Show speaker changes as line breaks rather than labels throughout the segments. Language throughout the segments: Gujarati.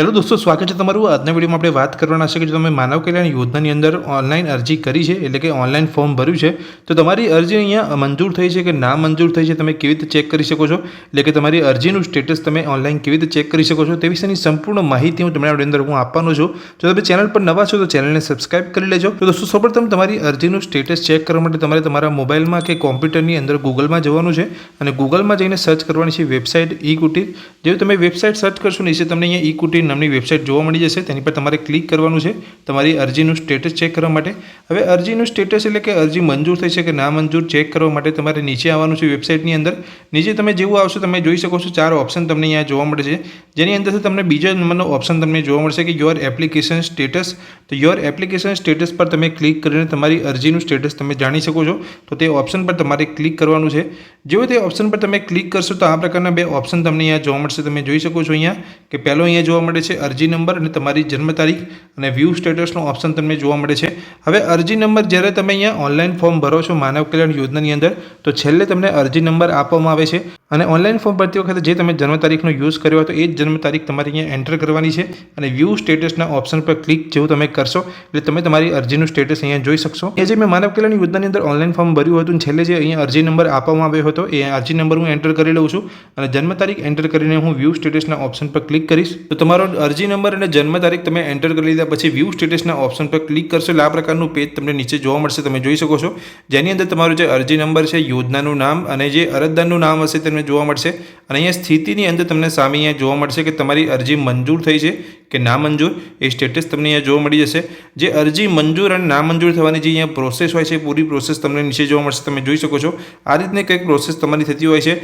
હેલો દોસ્તો, સ્વાગત છે તમારું. આજના વિડીયોમાં આપણે વાત કરવાના છે કે જો તમે માનવ કલ્યાણ યોજનાની અંદર ઓનલાઈન અરજી કરી છે, એટલે કે ઓનલાઈન ફોર્મ ભર્યું છે, તો તમારી અરજી અહીંયા મંજૂર થઈ છે કે ના મંજૂર થઈ છે તમે કેવી રીતે ચેક કરી શકો છો? એટલે કે તમારી અરજીનું સ્ટેટસ તમે ઓનલાઈન કેવી રીતે ચેક કરી શકો છો? તે વિશેની સંપૂર્ણ માહિતી હું તમને આપણી અંદર હું આપવાનો છું. જો તમે ચેનલ પર નવા છો તો ચેનલને સબસ્ક્રાઇબ કરી લેજો. તો દોસ્તો, સૌપ્રથમ તમારી અરજીનું સ્ટેટસ ચેક કરવા માટે તમારે તમારા મોબાઈલમાં કે કોમ્પ્યુટરની અંદર ગૂગલમાં જવાનું છે અને ગૂગલમાં જઈને સર્ચ કરવાની છે વેબસાઇટ ઈ કુટીર. જેવું તમે વેબસાઇટ સર્ચ કરશો, નીચે તમને અહીંયા ઈ કુટીર નામની વેબસાઇટ જોવા મળી જશે, તેની પર તમારે ક્લિક કરવાનું છે, તમારી અરજીનું સ્ટેટસ ચેક કરવા માટે. હવે અરજીનું સ્ટેટસ એટલે કે અરજી મંજૂર થઈ છે કે ના મંજૂર ચેક કરવા માટે તમારે નીચે આવવાનું છે વેબસાઇટની અંદર. નીચે તમે જેવું આવશો તમે જોઈ શકો છો ચાર ઓપ્શન તમને અહીંયા જોવા મળે છે. જેની અંદરથી તમને બીજા નંબરનો ઓપ્શન તમને જોવા મળશે કે યોર એપ્લિકેશન સ્ટેટસ તો યોર એપ્લિકેશન સ્ટેટસ પર તમે ક્લિક કરીને તમારી અરજીનું સ્ટેટસ તમે જાણી શકો છો. તો તે ઓપ્શન પર તમારે ક્લિક કરવાનું છે. જેવું તે ઓપ્શન પર તમે ક્લિક કરશો તો આ પ્રકારના બે ઓપ્શન તમને અહીંયા જોવા મળશે. તમે જોઈ શકો છો અહીંયા કે પહેલો અહીંયા જોવા મળે છે અરજી નંબર અને તમારી જન્મ તારીખ અને વ્યૂ સ્ટેટસનો ઓપ્શન તમને જોવા મળે છે. હવે અરજી નંબર જ્યારે તમે અહીંયા ઓનલાઈન ફોર્મ ભરો છો માનવ કલ્યાણ યોજનાની અંદર, તો છેલ્લે તમને અરજી નંબર આપવામાં આવે છે અને ઓનલાઈન ફોર્મ ભરતી વખતે જે તમે જન્મ તારીખનો યુઝ કર્યો હતો એ જ જન્મ તારીખ તમારે અહીંયા એન્ટર કરવાની છે અને વ્યૂ સ્ટેટસના ઓપ્શન પર ક્લિક જેવું તમે કરશો એટલે તમે તમારી અરજીનું સ્ટેટસ અહીંયા જોઈ શકશો. એ જે મેં માનવ કલ્યાણ યોજનાની અંદર ઓનલાઈન ફોર્મ ભર્યું હતું છેલ્લે જે અહીંયા અરજી નંબર આપવામાં આવ્યો હતો, એ અરજી નંબર હું એન્ટર કરી લઉં છું અને જન્મ તારીખ એન્ટર કરીને હું વ્યૂ સ્ટેટસના ઓપ્શન પર ક્લિક કરીશ. તો તમારો અરજી નંબર અને જન્મ તારીખ તમે એન્ટર કરી લીધા. પછી વ્યૂ સ્ટેટસના ઓપ્શન પર ક્લિક કરશો. એટલે આ પ્રકારનું પેજ તમને નીચે જોવા મળશે. તમે જોઈ શકો છો. જેની અંદર તમારું જે અરજી નંબર છે, યોજનાનું નામ અને જે અરજદારનું નામ હશે, તમને જોવા મળશે. અને અહીંયા સ્થિતિની અંદર તમને સામે અહીંયા જોવા મળશે કે તમારી અરજી મંજૂર થઈ છે. કે ના મંજૂર એ સ્ટેટસ તમને અહીંયા જોવા મળી જશે. જે અરજી મંજૂર અને નામંજૂર થવાની જે અહીંયા પ્રોસેસ હોય છે પૂરી પ્રોસેસ તમને નીચે જોવા મળશે, તમે જોઈ શકો છો. આ રીતની કંઈક પ્રોસેસ તમારી થતી હોય છે.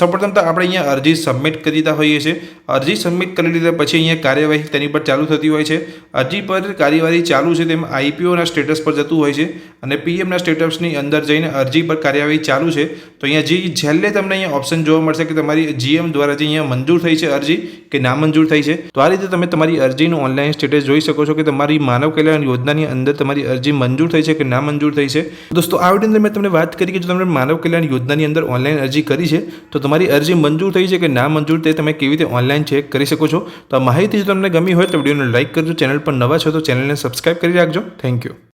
સૌપ્રથમ તો આપણે અહીંયા અરજી સબમિટ કરી દીધા હોઈએ છીએ. અરજી સબમિટ કરી લીધા પછી અહીંયા કાર્યવાહી તેની પર ચાલુ થતી હોય છે. અરજી પર કાર્યવાહી ચાલુ છે તેમ આઈપીઓના સ્ટેટસ પર જતું હોય છે અને પીએમના સ્ટેટસની અંદર જઈને અરજી પર કાર્યવાહી ચાલુ છે. તો અહીંયા જે છેલ્લે તમને અહીંયા ઓપ્શન જોવા મળશે કે તમારી જીએમ દ્વારા જે અહીંયા મંજૂર થઈ છે અરજી કે નામંજૂર થઈ છે. તો આ રીતે તમે તમારી અરજીનું ઓનલાઈન સ્ટેટસ જોઈ શકો છો કે તમારી માનવ કલ્યાણ યોજનાની અંદર તમારી અરજી મંજૂર થઈ છે કે ના મંજૂર થઈ છે. દોસ્તો, આ વીડિયો અંદર મેં તમને વાત કરી કે જો તમે માનવ કલ્યાણ યોજનાની અંદર ઓનલાઈન અરજી કરી છે, તો તમારી અરજી મંજૂર થઈ છે કે ના મંજૂર તે તમે કેવી રીતે ઓનલાઈન ચેક કરી શકો છો. તો આ માહિતી જો તમને ગમી હોય તો વિડીયોને લાઇક કરજો. ચેનલ પર નવા છો તો ચેનલને સબસ્ક્રાઈબ કરી રાખજો. Thank you